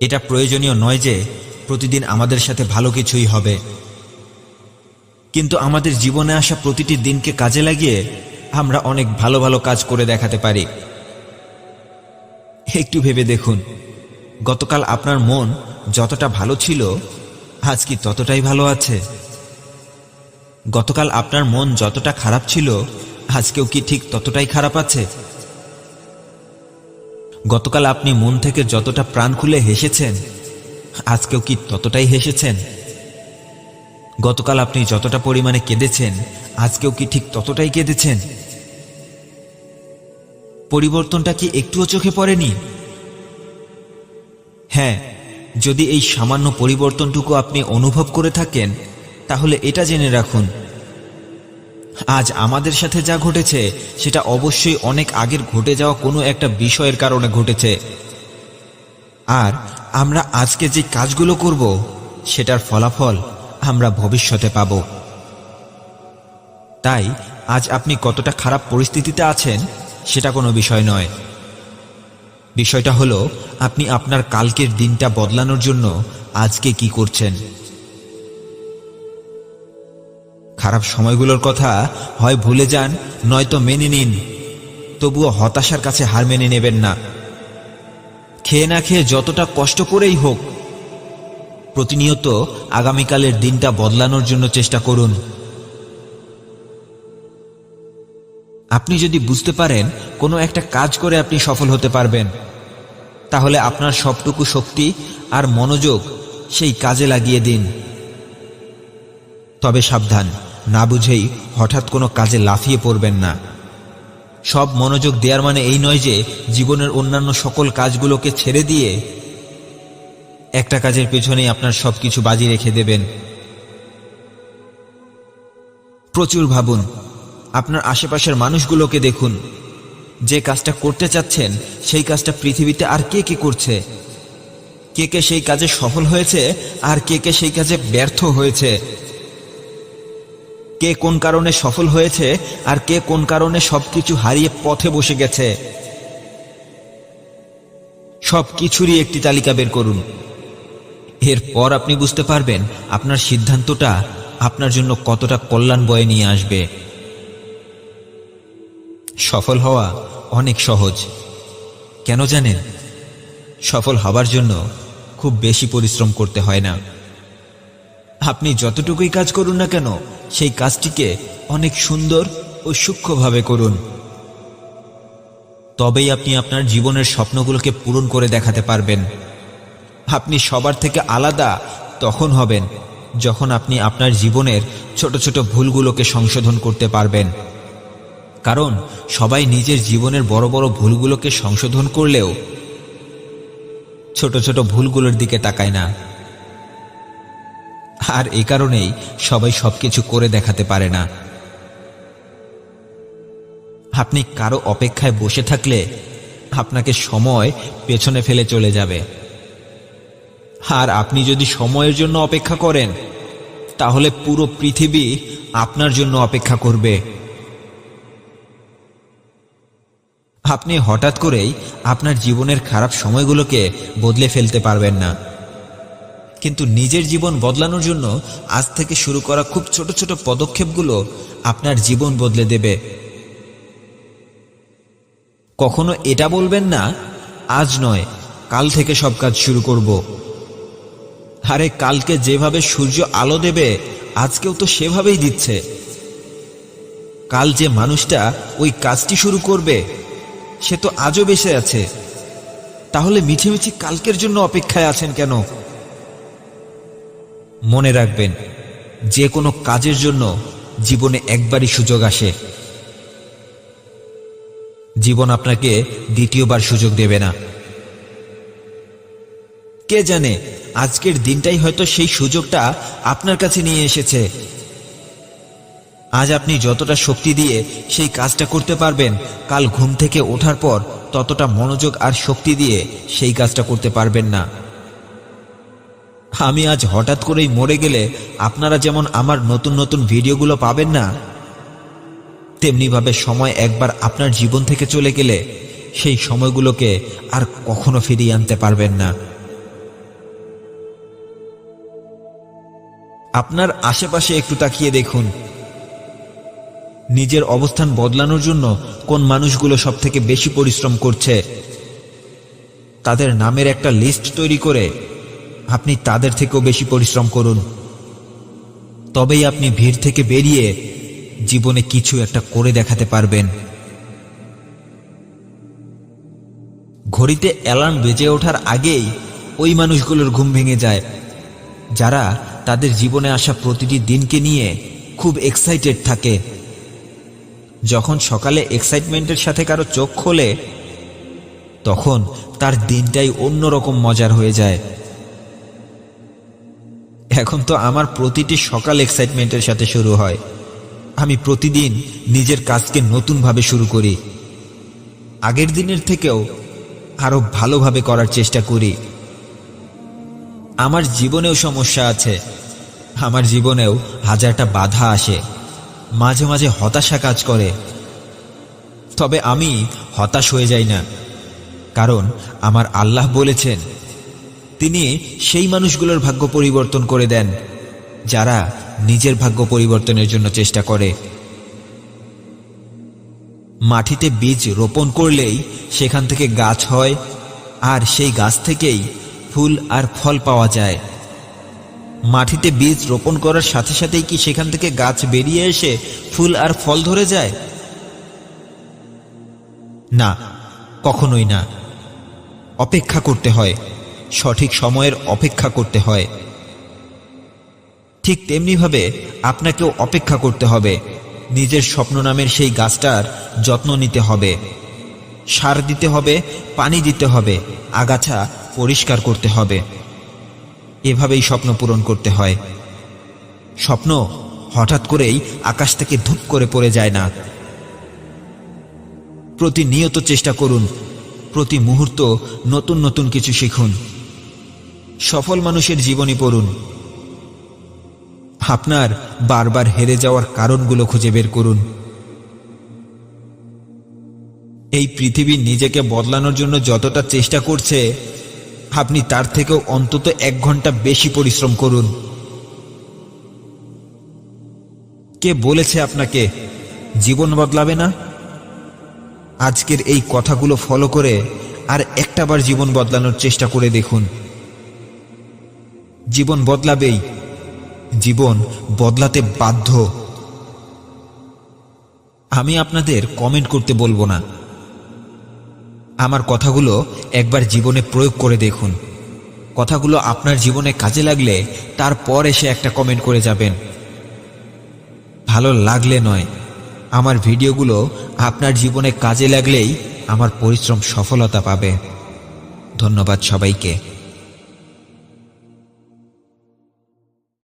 এটা প্রয়োজনীয় নয় যে প্রতিদিন আমাদের সাথে ভালো কিছুই হবে। কিন্তু আমাদের জীবনে আসা প্রতিটি দিনকে কাজে লাগিয়ে আমরা অনেক ভালো ভালো কাজ করে দেখাতে পারি। একটু ভেবে দেখুন, গতকাল আপনার মন যতটা ভালো ছিল, আজ কি ততটাই ভালো আছে? গতকাল আপনার মন যতটা খারাপ ছিল, আজকেও কি ঠিক ততটাই খারাপ আছে? গতকাল আপনি মন থেকে যতটা প্রাণ খুলে হেসেছেন, আজকেও কি ততটাই হেসেছেন? গতকাল আপনি যতটা পরিমাণে কেঁদেছেন, আজকেও কি ঠিক ততটাই কেঁদেছেন? পরিবর্তনটা কি একটুও চোখে পড়েনি? হ্যাঁ যদি এই সামান্য পরিবর্তনটুকু আপনি অনুভব করে থাকেন, তাহলে এটা জেনে রাখুন আজ আমাদের সাথে যা ঘটেছে, সেটা অবশ্যই অনেক আগের ঘটে যাওয়া কোনো একটা বিষয়ের কারণে ঘটেছে। আর আমরা আজকে যে কাজগুলো করব, সেটার ফলাফল আমরা ভবিষ্যতে পাব। তাই, আজ আপনি কতটা খারাপ পরিস্থিতিতে আছেন, সেটা কোনো বিষয় নয়। বিষয়টা হলো, আপনি আপনার কালকের দিনটা বদলানোর জন্য আজকে কি করছেন? খারাপ সময়গুলোর কথা হয় ভুলে যান, নয়তো মেনে নিন। তবুও হতাশার কাছে হার মেনে নেবেন না। খেয়ে না খেয়ে যতটা কষ্ট করেই হোক, প্রতিনিয়ত আগামীকালের দিনটা বদলানোর জন্য চেষ্টা করুন। আপনি যদি বুঝতে পারেন কোনো একটা কাজ করে আপনি সফল হতে পারবেন, তাহলে আপনার সবটুকু শক্তি আর মনোযোগ সেই কাজে লাগিয়ে দিন। তবে সাবধান। না বুঝেই হঠাৎ কোনো কাজে লাফিয়ে পড়বেন না। সব মনোযোগ দেওয়ার মানে এই নয় যে জীবনের অন্যান্য সকল কাজগুলোকে ছেড়ে দিয়ে একটা কাজের পেছনেই আপনার সবকিছু বাজি রেখে দেবেন। প্রচুর ভাবুন, আপনার আশেপাশের মানুষগুলোকে দেখুন। যে কাজটা করতে চাচ্ছেন, সেই কাজটা পৃথিবীতে আর কে কে করছে? কে কে সেই কাজে সফল হয়েছে, আর কে কে সেই কাজে ব্যর্থ হয়েছে? কে কোন কারণে সফল হয়েছে আর কে কোন কারণে সবকিছু হারিয়ে পথে বসে গেছে। সব কিছুরই একটি তালিকা বের করুন। এরপর আপনি বুঝতে পারবেন আপনার সিদ্ধান্তটা আপনার জন্য কতটা কল্যাণ বয়ে নিয়ে আসবে। সফল হওয়া অনেক সহজ। কেন জানেন? সফল হবার জন্য খুব বেশি পরিশ্রম করতে হয় না। আপনি যতটুকুই কাজ করুন না কেন, সেই কাজটিকে অনেক সুন্দর ও সূক্ষ্মভাবে করুন। তবেই আপনি আপনার জীবনের স্বপ্নগুলোকে পূরণ করে দেখাতে পারবেন। আপনি সবার থেকে আলাদা তখন হবেন, যখন আপনি আপনার জীবনের ছোট ছোট ভুলগুলোকে সংশোধন করতে পারবেন। কারণ, সবাই নিজের জীবনের বড় বড় ভুলগুলোকে সংশোধন করলেও ছোট ছোট ভুলগুলোর দিকে তাকায় না। আর এ কারণেই সবাই সবকিছু করে দেখাতে পারে না। আপনি কারও অপেক্ষায় বসে থাকলে আপনাকে সময় পেছনে ফেলে চলে যাবে। আর আপনি যদি সময়ের জন্য অপেক্ষা করেন, তাহলে পুরো পৃথিবী আপনার জন্য অপেক্ষা করবে। আপনি হঠাৎ করেই আপনার জীবনের খারাপ সময়গুলোকে বদলে ফেলতে পারবেন না। কিন্তু নিজের জীবন বদলানোর জন্য আজ থেকে শুরু করা খুব ছোট ছোট পদক্ষেপগুলো আপনার জীবন বদলে দেবে। কখনো এটা বলবেন না, আজ নয়, কাল থেকে সব কাজ শুরু করব। আরে কালকে যেভাবে সূর্য আলো দেবে, আজকেও তো সেভাবেই দিচ্ছে। কাল যে মানুষটা ওই কাজটি শুরু করবে, সে তো আজও বেঁচে আছে। তাহলে মিছিমিছি কালকের জন্য অপেক্ষায় আছেন কেন? মনে রাখবেন, যে কোনো কাজের জন্য জীবনে একবারই সুযোগ আসে। জীবন আপনাকে দ্বিতীয়বার সুযোগ দেবে না। কে জানে, আজকের দিনটাই হয়তো সেই সুযোগটা আপনার কাছে নিয়ে এসেছে। আজ আপনি যতটা শক্তি দিয়ে সেই কাজটা করতে পারবেন, কাল ঘুম থেকে ওঠার পর ততটা মনোযোগ আর শক্তি দিয়ে সেই কাজটা করতে পারবেন না। আমি আজ হঠাৎ করেই মরে গেলে আপনারা যেমন আমার নতুন নতুন ভিডিওগুলো পাবেন না, তেমনিভাবে সময় একবার আপনার জীবন থেকে চলে গেলে সেই সময়গুলোকে আর কখনো ফিরিয়ে আনতে পারবেন না। আপনার আশেপাশে একটু তাকিয়ে দেখুন। নিজের অবস্থান বদলানোর জন্য কোন মানুষগুলো সব থেকে বেশি পরিশ্রম করছে, তাদের নামের একটা লিস্ট তৈরি করে আপনি তাদের থেকেও বেশি পরিশ্রম করুন। তবেই আপনি ভিড় থেকে বেরিয়ে জীবনে কিছু একটা করে দেখাতে পারবেন। ঘড়িতে অ্যালার্ম বেজে ওঠার আগেই ওই মানুষগুলোর ঘুম ভেঙে যায়, যারা তাদের জীবনে আসা প্রতিটি দিনকে নিয়ে খুব এক্সাইটেড থাকে। যখন সকালে এক্সাইটমেন্টের সাথে কারও চোখ খোলে, তখন তার দিনটাই অন্যরকম মজার হয়ে যায়। এখন তো আমার প্রতিটি সকাল এক্সাইটমেন্টের সাথে শুরু হয়। আমি প্রতিদিন নিজের কাজকে নতুনভাবে শুরু করি। আগের দিনের থেকেও আরও ভালোভাবে করার চেষ্টা করি। আমার জীবনেও সমস্যা আছে। আমার জীবনেও হাজারটা বাধা আসে। মাঝে মাঝে হতাশা কাজ করে। তবে আমি হতাশ হয়ে যাই না। কারণ আমার আল্লাহ বলেছেন তিনি সেই মানুষগুলোর ভাগ্য পরিবর্তন করে দেন, যারা নিজের ভাগ্য পরিবর্তনের জন্য চেষ্টা করে। মাটিতে বীজ রোপণ করলেই সেখান থেকে গাছ হয়, আর সেই গাছ থেকেই ফুল আর ফল পাওয়া যায়। মাটিতে বীজ রোপণ করার সাথে সাথেই কি সেখান থেকে গাছ বেরিয়ে এসে ফুল আর ফল ধরে যায়? না, কখনোই না। অপেক্ষা করতে হয়। সঠিক সময়ের অপেক্ষা করতে হয়। ঠিক তেমনিভাবে আপনাকেও অপেক্ষা করতে হবে। নিজের স্বপ্ন নামের সেই গাছটার যত্ন নিতে হবে। সার দিতে হবে, পানি দিতে হবে, আগাছা পরিষ্কার করতে হবে। এভাবেই স্বপ্ন পূরণ করতে হয়। স্বপ্ন হঠাৎ করেই আকাশ থেকে ধূপ করে পড়ে যায় না। প্রতিনিয়ত চেষ্টা করুন। প্রতি মুহূর্ত নতুন নতুন কিছু শিখুন। সফল মানুষের জীবনী পড়ুন। আপনার বারবার হেরে যাওয়ার কারণগুলো খুঁজে বের করুন। এই পৃথিবী নিজেকে বদলানোর জন্য যতটা চেষ্টা করছে, আপনি তার থেকেও অন্তত এক ঘণ্টা বেশি পরিশ্রম করুন। কে বলেছে আপনাকে, জীবন বদলাবে না আজকের এই কথাগুলো ফলো করে আর একটাবার জীবন বদলানোর চেষ্টা করে দেখুন। জীবন বদলাবেই। জীবন বদলাতে বাধ্য। আমি আপনাদের কমেন্ট করতে বলব না। আমার কথাগুলো একবার জীবনে প্রয়োগ করে দেখুন। কথাগুলো আপনার জীবনে কাজে লাগলে তারপর এসে একটা কমেন্ট করে যাবেন। ভালো লাগলে নয়। আমার ভিডিওগুলো আপনার জীবনে কাজে লাগলেই আমার পরিশ্রম সফলতা পাবে। ধন্যবাদ সবাইকে।